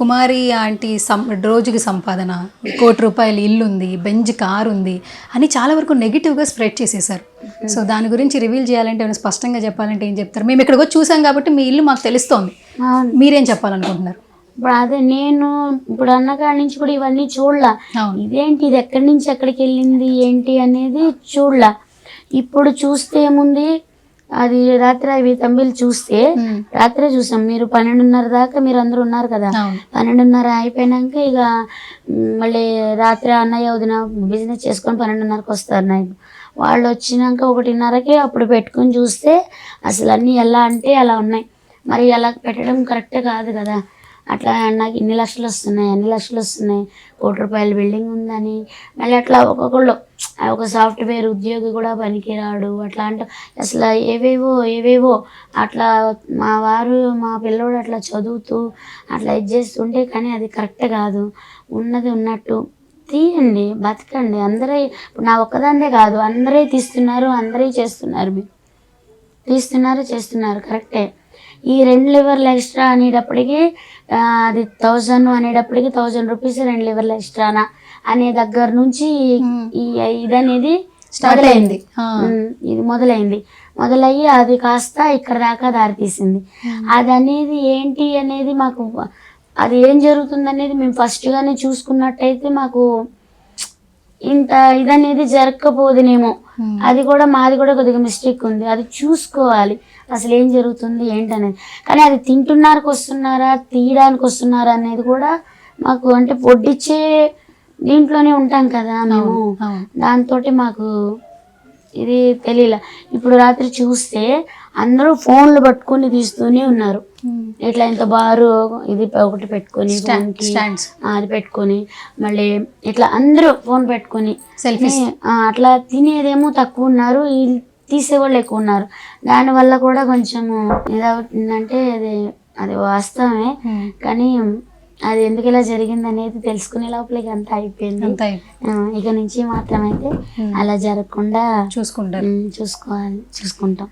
కుమారి aunty సం రోజుకి సంపాదన కోటి రూపాయల ఇల్లు ఉంది బెంజ్ కార్ ఉంది అని చాలా వరకు నెగిటివ్గా స్ప్రెడ్ చేసేసారు సో దాని గురించి రివీల్ చేయాలంటే ఏమైనా స్పష్టంగా చెప్పాలంటే ఏం చెప్తారు? మేము ఇక్కడికి వచ్చి చూసాం కాబట్టి మీ ఇల్లు మాకు తెలుస్తోంది. మీరేం చెప్పాలనుకుంటున్నారు? ఇప్పుడు అదే నేను ఇప్పుడు అన్న కాడి నుంచి కూడా ఇవన్నీ చూడలా. ఇదేంటి ఇది ఎక్కడి నుంచి ఎక్కడికి వెళ్ళింది ఏంటి అనేది చూడలా. ఇప్పుడు చూస్తే ఏముంది అది రాత్రి అవి తమ్మిలు చూస్తే. రాత్రే చూసాం. మీరు పన్నెండున్నర దాకా మీరు అందరూ ఉన్నారు కదా. పన్నెండున్నర అయిపోయినాక ఇక మళ్ళీ రాత్రి అన్నయ్య వదిన బిజినెస్ చేసుకొని పన్నెండున్నరకు వస్తారు నైట్ వాళ్ళు వచ్చినాక ఒకటిన్నరకి అప్పుడు పెట్టుకొని చూస్తే అసలు అన్నీ ఎలా అంటే అలా ఉన్నాయి. మరి అలా పెట్టడం కరెక్టే కాదు కదా. అట్లా నాకు ఇన్ని లక్షలు వస్తున్నాయి అన్ని లక్షలు వస్తున్నాయి. కోటి రూపాయల బిల్డింగ్ ఉందని. మళ్ళీ అట్లా ఒక్కొక్కళ్ళు ఒక సాఫ్ట్వేర్ ఉద్యోగి కూడా పనికిరాడు. అట్లా అంటే అసలు ఏవేవో ఏవేవో అట్లా మా వారు మా పిల్లోడు అట్లా చదువుతూ అట్లా ఇది చేస్తుంటే కానీ అది కరెక్ట్ కాదు. ఉన్నది ఉన్నట్టు. తీయండి బతకండి. అందరే ఇప్పుడు నా ఒక్కదాన్నే కాదు అందరే తీస్తున్నారు అందరే చేస్తున్నారు. మీరు తీస్తున్నారు చేస్తున్నారు. కరెక్టే. ఈ రెండు లివర్లు ఎక్స్ట్రా అనేటప్పటికి అది థౌజండ్ అనేటప్పటికి థౌజండ్ రూపీస్ రెండు లివర్లు ఎక్స్ట్రానా అనే దగ్గర నుంచి ఈ ఇది అనేది స్టార్ట్ అయింది ఇది మొదలైంది. మొదలయ్యి అది కాస్త ఇక్కడ దాకా దారితీసింది. అది అనేది ఏంటి అనేది మాకు అది ఏం జరుగుతుంది అనేది మేము ఫస్ట్గానే చూసుకున్నట్టయితే మాకు ఇంత ఇదనేది జరగకపోదునేమో. ఉమ్. అది కూడా మాది కూడా కొద్దిగా మిస్టేక్ ఉంది. అది చూసుకోవాలి. అసలు ఏం జరుగుతుంది ఏంటనేది. కానీ అది తింటున్నారకు వస్తున్నారా తీయడానికి వస్తున్నారా అనేది కూడా మాకు అంటే వడ్డిచ్చే దీంట్లోనే ఉంటాం కదా మేము. దాంతో మాకు ఇది తెలియలే ఇప్పుడు రాత్రి చూస్తే అందరూ ఫోన్లు పట్టుకొని తీస్తూనే ఉన్నారు. ఇట్లా ఇంత బారు ఇది ఒకటి పెట్టుకొని అది పెట్టుకొని మళ్ళీ ఇట్లా అందరూ ఫోన్ పెట్టుకొని సెల్ఫీస్ ఆ, అట్లా తినేదేమో తక్కువ ఉన్నారు తీసేవాళ్ళు ఎక్కువ ఉన్నారు. దానివల్ల కూడా కొంచెము ఏదవుతుందంటే అది అది వాస్తవమే. కానీ అది ఎందుకు ఇలా జరిగింది అనేది తెలుసుకునే లోపల ఇక అంతా అయిపోయింది. అంతా ఇక నుంచి మాత్రమైతే అలా జరగకుండా చూసుకుంటారు. ఉమ్, చూసుకోవాలి చూసుకుంటాం.